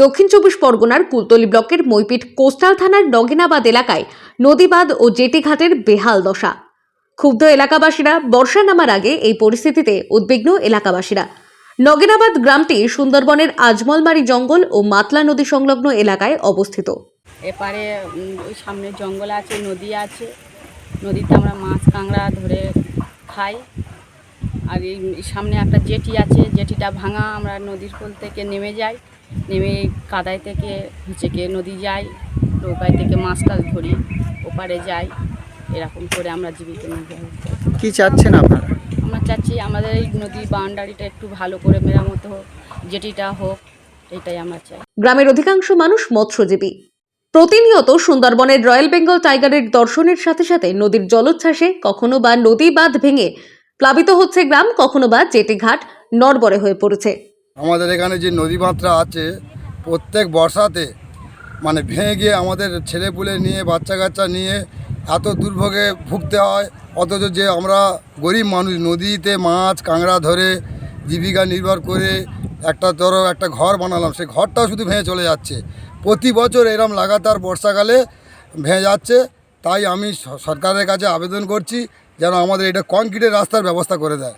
দক্ষিণ চব্বিশ পরগনার কুলতলি ব্লকের মইপিট কোস্টাল থানার নগেনাবাদ এলাকায় নদীবাদ ও জেটিঘাটের বেহাল দশা। ক্ষুব্ধ এলাকাবাসীরা বর্ষা নামার আগে এই পরিস্থিতিতে উদ্বিগ্ন এলাকাবাসীরা। নগেনাবাদ গ্রামটি সুন্দরবনের আজমলমারি জঙ্গল ও মাতলা নদী সংলগ্ন এলাকায় অবস্থিত। এপারে ওই সামনে জঙ্গল আছে, নদী আছে। নদীতে আমরা মাছ, কাঁকড়া ধরে খাই। আর এই সামনে একটা জেটি আছে, জেটিটা ভাঙা, আমরা নদীর কোল থেকে নেমে যাই। নেমে কাদায় থেকে হচ্ছে গিয়ে নদী যাই নৌকায় থেকে মাছ টাছ ধরি ওপারে যাই এরকম করে আমরা জীবিকা নির্বাহ। কি চাচ্ছেন আপনারা? আমরা চাচ্ছি আমাদের এই নদীর বাউন্ডারিটা একটু ভালো করে মেরামত হোক যেটিটা হোক এটাই আমরা চাই। গ্রামের অধিকাংশ মানুষ মৎস্যজীবী। প্রতিনিয়ত সুন্দরবনের রয়্যাল বেঙ্গল টাইগারের দর্শনের সাথে সাথে নদীর জলোচ্ছ্বাসে কখনো বা নদী বাঁধ ভেঙে প্লাবিত হচ্ছে গ্রাম কখনো বা জেটিঘাট নড়বড়ে হয়ে পড়েছে। আমাদের এখানে যে নদী বাঁধটা আছে, প্রত্যেক বর্ষাতে মানে ভেঙে গিয়ে আমাদের ছেলেপুলে নিয়ে, বাচ্চা কাচ্চা নিয়ে এত দুর্ভোগে ভুগতে হয়। অথচ যে আমরা গরিব মানুষ, নদীতে মাছ, কাঁকড়া ধরে জীবিকা নির্ভর করে একটা ধরো একটা ঘর বানালাম, সেই ঘরটাও শুধু ভেঙে চলে যাচ্ছে। প্রতি বছর এরম লাগাতার বর্ষাকালে ভেঙে যাচ্ছে। তাই আমি স- সরকারের কাছে আবেদন করছি যেন আমাদের এটা কংক্রিটের রাস্তার ব্যবস্থা করে দেয়।